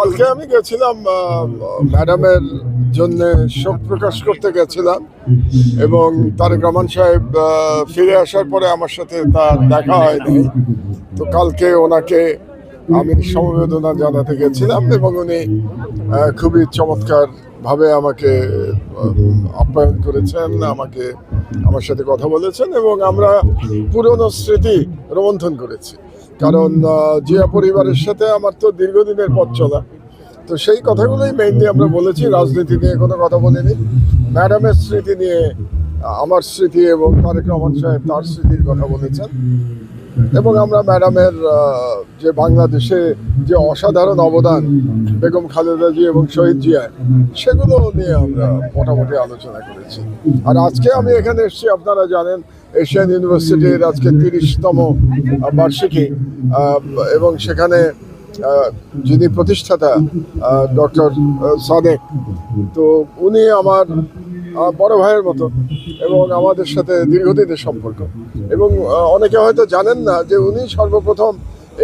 কালকে আমি গেছিলাম ম্যাডামের জন্য শোক প্রকাশ করতে গেছিলাম এবং তারেক রহমান সাহেব ফিরে আসার পরে আমার সাথে তার দেখা হয়নি। তো কালকে ওনাকে আমি সমবেদনা জানাতে গেছিলাম এবং উনি খুবই চমৎকার ভাবে আমাকে আপ্যায়ন করেছেন, আমাকে, আমার সাথে কথা বলেছেন এবং আমরা পুরনো স্মৃতি রোমন্থন করেছি। কারণ জিয়া পরিবারের সাথে আমার তো দীর্ঘদিনের পথ চলা। তো সেই কথাগুলোই মেইনলি আমরা বলেছি, রাজনীতি নিয়ে কোনো কথা বলিনি। ম্যাডামের স্মৃতি নিয়ে, আমার স্মৃতি এবং তারেক রহমান সাহেব তার স্মৃতির কথা বলেছেন। এবং আমরা ম্যাডামের যে বাংলাদেশে যে অসাধারণ অবদান বেগম খালেদা জি এবং শহীদ জিয়া সেগুলো নিয়ে আমরা মোটামুটি আলোচনা করেছি। আর আজকে আমি এখানে এসেছি, আপনারা জানেন, এশিয়ান ইউনিভার্সিটির আজকে তিরিশতম বার্ষিকী এবং সেখানে যিনি প্রতিষ্ঠাতা ডক্টর সাদেক, তো উনি আমার বড় ভাইয়ের মতো এবং আমাদের সাথে দীর্ঘদিনের সম্পর্ক। এবং অনেকে হয়তো জানেন না যে উনি সর্বপ্রথম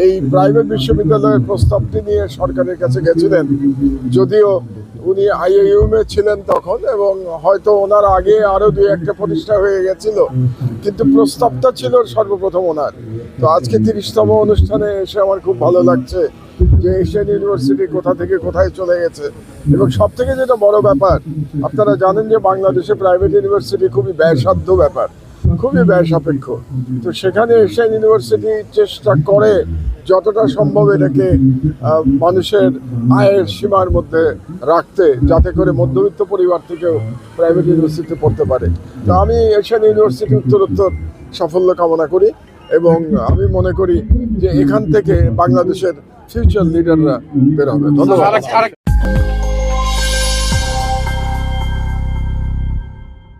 এই প্রাইভেট বিশ্ববিদ্যালয়ের প্রস্তাবটি নিয়ে সরকারের কাছে গেছিলেন। যদিও উনি আইএইউম ছিলেন তখন এবং হয়তো ওনার আগে আরও দুই একটা প্রতিষ্ঠা হয়ে গেছিল। কিন্তু প্রস্তাবটা ছিল সর্বপ্রথম ওনার। তো আজকে তিরিশতম অনুষ্ঠানে এসে আমার খুব ভালো লাগছে যে এশিয়ান ইউনিভার্সিটি কোথা থেকে কোথায় চলে গেছে। এবং সব থেকে যেটা বড় ব্যাপার, আপনারা জানেন যে বাংলাদেশে প্রাইভেট ইউনিভার্সিটি খুবই ব্যয়সাধ্য ব্যাপার। খুবই ব্যয় সাপেক্ষ তো সেখানে এশিয়ান ইউনিভার্সিটি চেষ্টা করে যতটা সম্ভব এটাকে মানুষের আয়ের সীমার মধ্যে রাখতে, যাতে করে মধ্যবিত্ত পরিবার থেকেও প্রাইভেট ইউনিভার্সিটিতে পড়তে পারে। তো আমি এশিয়ান ইউনিভার্সিটি উত্তরোত্তর সাফল্য কামনা করি এবং আমি মনে করি যে এখান থেকে বাংলাদেশের ফিউচার লিডাররা বের হবে। ধন্যবাদ।